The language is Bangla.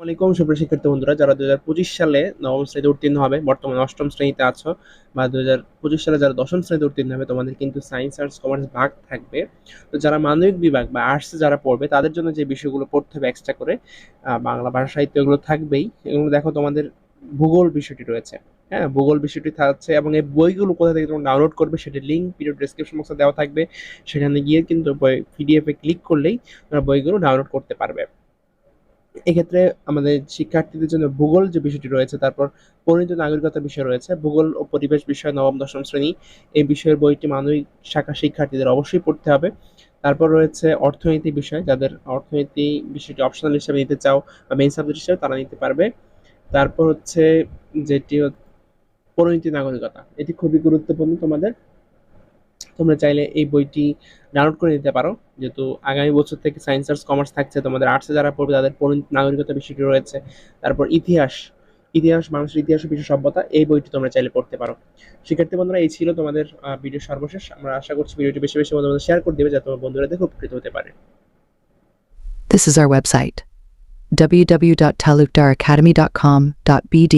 আসসালামাইকুম সুপ্রিয় শিক্ষার্থী বন্ধুরা, যারা দু হাজার পঁচিশ সালে নবম শ্রেণীতে উত্তীর্ণ হবে, বর্তমানে অষ্টম শ্রেণীতে আছো বা দু হাজার পঁচিশ সালে যারা দশম শ্রেণীতে উত্তীর্ণ হবে, তোমাদের কিন্তু সায়েন্স, আর্টস, কমার্স ভাগ থাকবে। তো যারা মানবিক বিভাগ বা আর্টসে যারা পড়বে, তাদের জন্য যে বিষয়গুলো পড়তে হবে এক্সট্রা করে বাংলা ভাষা সাহিত্য এগুলো থাকবেই। এগুলো দেখো তোমাদের ভূগোল বিষয়টি রয়েছে। হ্যাঁ ভূগোল বিষয়টি থাকছে এবং এই বইগুলো কোথা থেকে তোমরা ডাউনলোড করবে সেটির লিঙ্ক ভিডিও ডিসক্রিপশন বক্সে দেওয়া থাকবে। সেখানে গিয়ে কিন্তু বই পিডিএফে ক্লিক করলেই তোমরা বইগুলো ডাউনলোড করতে পারবে। এক্ষেত্রে আমাদের শিক্ষার্থীদের জন্য ভূগোল যে বিষয়টি রয়েছে, তারপর পরিণত নাগরিকতা বিষয় রয়েছে, ভূগোল ও পরিবেশ বিষয় নবম, দশম শ্রেণি, এই বিষয়ের বইটি মানবিক শাখা শিক্ষার্থীদের অবশ্যই পড়তে হবে। তারপর রয়েছে অর্থনীতি বিষয়, যাদের অর্থনীতি বিষয়টি অপশনাল হিসেবে নিতে চাও বা মেইন সাবজেক্ট হিসেবে তারা নিতে পারবে। তারপর হচ্ছে যেটি পরিণতি নাগরিকতা, এটি খুবই গুরুত্বপূর্ণ তোমাদের। তোমরা চাইলে এই বইটি ডাউনলোড করে নিতে পারো। যেহেতু আগামী বছর থেকে সায়েন্স আর্টস কমার্স থাকছে, তোমাদের আর্টসে যারা পড়বে, তাদের নাগরিকতা বিষয়টি রয়েছে। তারপর ইতিহাস ইতিহাস, মানুষের ইতিহাস বিশ্ব সভ্যতা এই বইটি তোমরা চাইলে পড়তে পারো। শিক্ষার্থী বন্ধুরা, এই ছিল তোমাদের ভিডিও সর্বশেষ। আমরা আশা করছি ভিডিওটি বেশি বেশি বন্ধুদের শেয়ার করে দেবে, যাতে তোমার বন্ধুরা দেখে উপকৃত হতে পারে। This is our website, www.talukdaracademy.com.bd